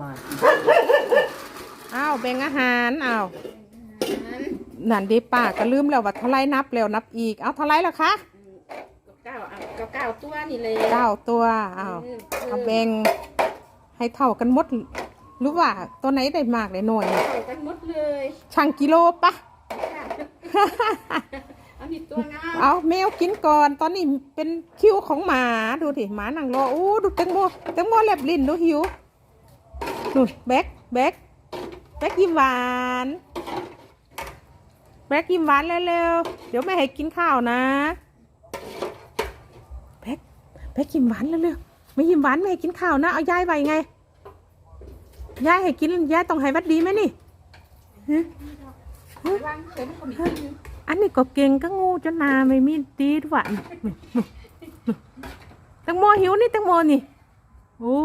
มาอีกอ้าวแบ่งอาหารอ้าวนั่นดิป้าก็ลืมแล้วว่าเท่าไรนับแล้วนับอีก เอาเท่าไรแล้วคะเก้าเอาเก้าเก้าตัวนี่เลยเก้าตัวอ้าวเอาแบ่งให้เท่ากันหมดหรือว่าตัวไหนได้มากได้น้อยเท่ากันหมดเลยช่างกิโลปะเอาผิดตัวงามเอาแมวกินก่อนตอนนี้เป็นคิวของหมาดูดิหมานั่งรออู้ดูแตงโมแตงโมแลบลิ้นดูหิว ดูแบกแบกแบกยิ้มหวานแบกยิ้มหวานเร็วๆ เดี๋ยวแม่ให้กินข้าวนะแบกแบกยิ้มหวานเร็วๆ ไม่ยิ้มหวานไม่ให้กินข้าวนะ เอายายไว้ไง ยายให้กินยายต้องให้วัดดีไหมนี่อันนี้ก็เก่งก็งูจนนาไม่มีตีดหวานตังโมหิวนี่ตังโมนี่ โอ้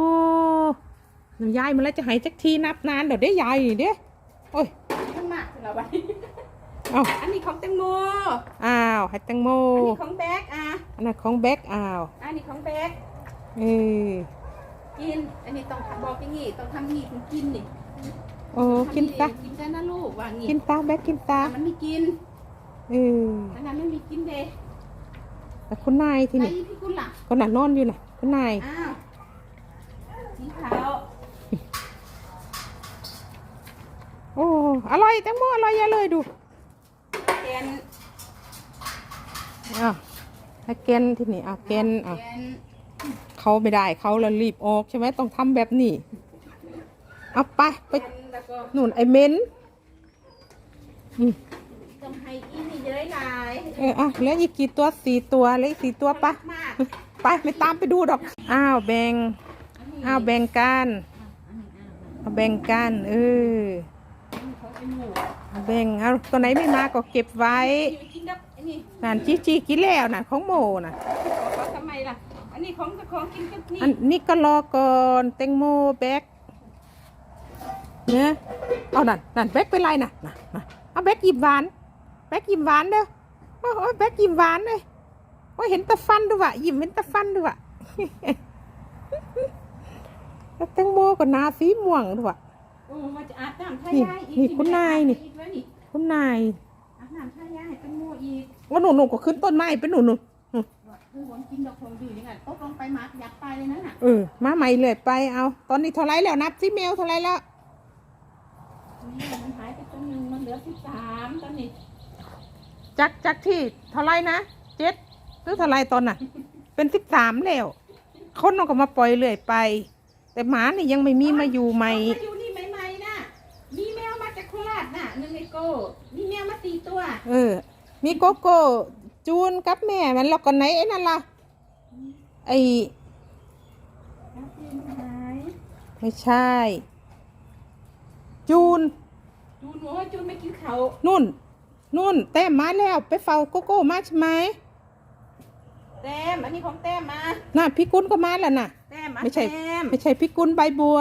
ยายมันแล้วจะหายจักทีนับนานเดี๋ยวได้ยายนี่เด้โอ้ยมันมากสำหรับวันเอาอันนี้ของแตงโมอ้าวให้แตังโมอันนี้ของแบกอะอันนั้นของแบกอ้าวอันนี้ของแบกเออกิน อันนี้ต้องทำบอกอย่างงี้ต้องทำนี่ถึงกินนี่โอ้กินตากินได้นะลูกว่างี้กินตาแบกกินตามันไม่กินเอออันนั้นไม่มีกินเด้แต่คุณนายที่ไอ้นี่พี่คุณล่ะคนน่ะนอนอยู่น่ะคุณนายอ้าวสีขาว โอ้อร่อยแตงโมอร่อยเยอะเลยดูแกนอ้าวให้แกนที่นี่อะแกนอะแกนเขาไม่ได้เขาแล้วรีบออกใช่ไหมต้องทำแบบนี้เอาไปไปแกนแล้วก็หนุนไอเมนอืมต้องให้อีนี่เยอะหลายเอออะเหลืออีกกี่ตัวสี่ตัวเหลืออีกสี่ตัวปะมากไปไม่ตามไปดูดอกอ้าวแบ่ง อ้าวแบ่งกันเอาแบ่งกันเออเอา แบ่งเอาตัวไหนไม่มาก็เก็บไว้กินกับอันนี้นั่นจีจีกินแล้วน่ะของโมน่ะเขาทำไมล่ะอันนี้ของของกินกับนี่อันนี้ก็รอก่อนแตงโมแบกเนี่ยเอานั่นนั่นแบกเป็นไรน่ะน่ะน่ะเอาแบกหยิบหวานแบกหยิบหวานเด้อโอ้โอ้ยแบกหยิบหวานเลยโอ้ยเห็นแตะฟันด้วยวะหยิบเห็นแตะฟันด้วยวะแล้วแตงโมก็หนาสีม่วงด้วยวะโอ้มาจะอาบน้ำท่านี่ยายอีกนี่คุณนายนี่อีกแล้วนี่ คุณนายอาบน้ำท่ายายเป็นโมอีกว่าหนูหนูก็ขึ้นต้นไม้เป็นหนูหนูว่าเออวันกินดอกของดียังไงตกลงไปมาร์กยักไปเลยนั่นน่ะเออมาใหม่เลยไปเอา ตอนนี้เท่าไรแล้วนับสิแมวเท่าไรแล้วนี่มันหายไปตัวหนึงมันเหลือสิบสามตอนนี้จากจากที่เท่าไรนะเจ็ดหรือเท่าไรตอนน่ะ เป็นสิบสามแล้วคนเราก็มาปล่อยเรื่อยไป แต่หมานี่ยังไม่มีมาอยู่ใหม่เอามาอยู่นี่ใหม่ๆน่ะ มีแมวมาจากโค ราชน่ะหนึ่งไอโก้มีแมวมาตีตัวเออ มีโกโก้จูนกับแม่มันแล้วก็ไหนไอ้นั่นล่ะ ไอแล้วเป็นหายไม่ใช่ จูน จูนบอกว่าจูนไม่กินเขานุ่น นุ่น แต้มมาแล้วไปเฝ้าโกโก้มาใช่ไหมแต้มอันนี้ของแต้มมาน่ะพี่กุลก็มาแล้วน่ะ แต้มอะไม่ใช่ แต้มไม่ใช่พี่กุลใบบัว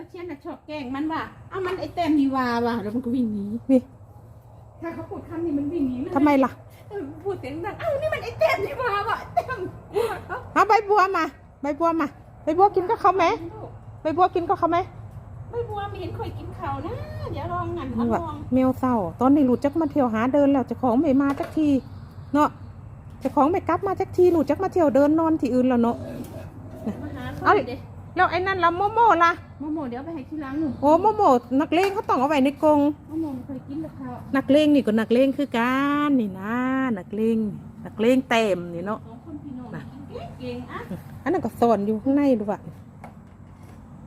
แล้วเชียนน่ะชอบแกล้งมันว่าเอามันไอแต้มดีว่าว่ะแล้วมันก็วิ่งหนีนี่ ถ้าเขาพูดคำนี้มันวิ่งหนีนทำไมล่ะเออพูดเสียงดังเอ้านี่มันไอแต้มดีว่าว่ะไอ้แต้มว่าเขาเอาใบบัวมา ใบบัวมา ใบบัวกินก็เขาไหมใบบัวกินก็เขาไหมไม่บัวไม่เห็นเคยกินเขานะเดี๋ยวลองงันเอานี่ลว่าองแมวเศร้า ตอนนี้หลุดจักมาเที่ยวหาเดินแล้วเจ้าของไม่มาจักที เนาะเจ้าของไม่กลับมาจักทีหลุดจักมาเที่ยวเดินนอนที่อื่นแล้วเนาะ มาหาเอาเขาดิเด็แล้วไอ้นั่นละโมโม่ล่ะ โมโมเดี๋ยวไปให้ที่ร้านหนูโอ้โมโม่นักเลงเขาต้องเอาไว้ในกรงโมโมไม่เคยกินหรอกเขานักเลงนี่ก็นักเลงคือกันนี่นะนักเลงนักเลงเต็มนี่เนาะสองคนพี่น้องน่ะเก่งๆอะอันนั้นก็ซ่อนอยู่ข้างในด้วย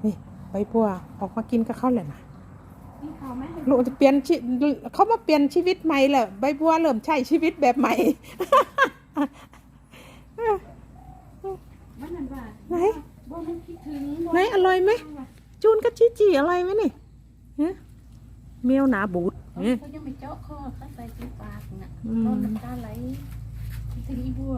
นี่ใบบัวออกมากินกับเขาเลยนะกินเขาไหมลูกจะเปลี่ยนชีเขามาเปลี่ยนชีวิตใหม่แล้วใบบัวเริ่มใช้ชีวิตแบบใหม่มันนั่นว่าไหนบ่มันคิดถึงบ่ไหนอร่อยไหม จูนกับจีจีอร่อยไหมนี่ฮะเมียวหนาบูดเขาเนี่ยเขายังไม่เจาะคอเขาใส่ที่ปากน่ะอืมตอนน้ำตาไหลคิดถึงอีบัว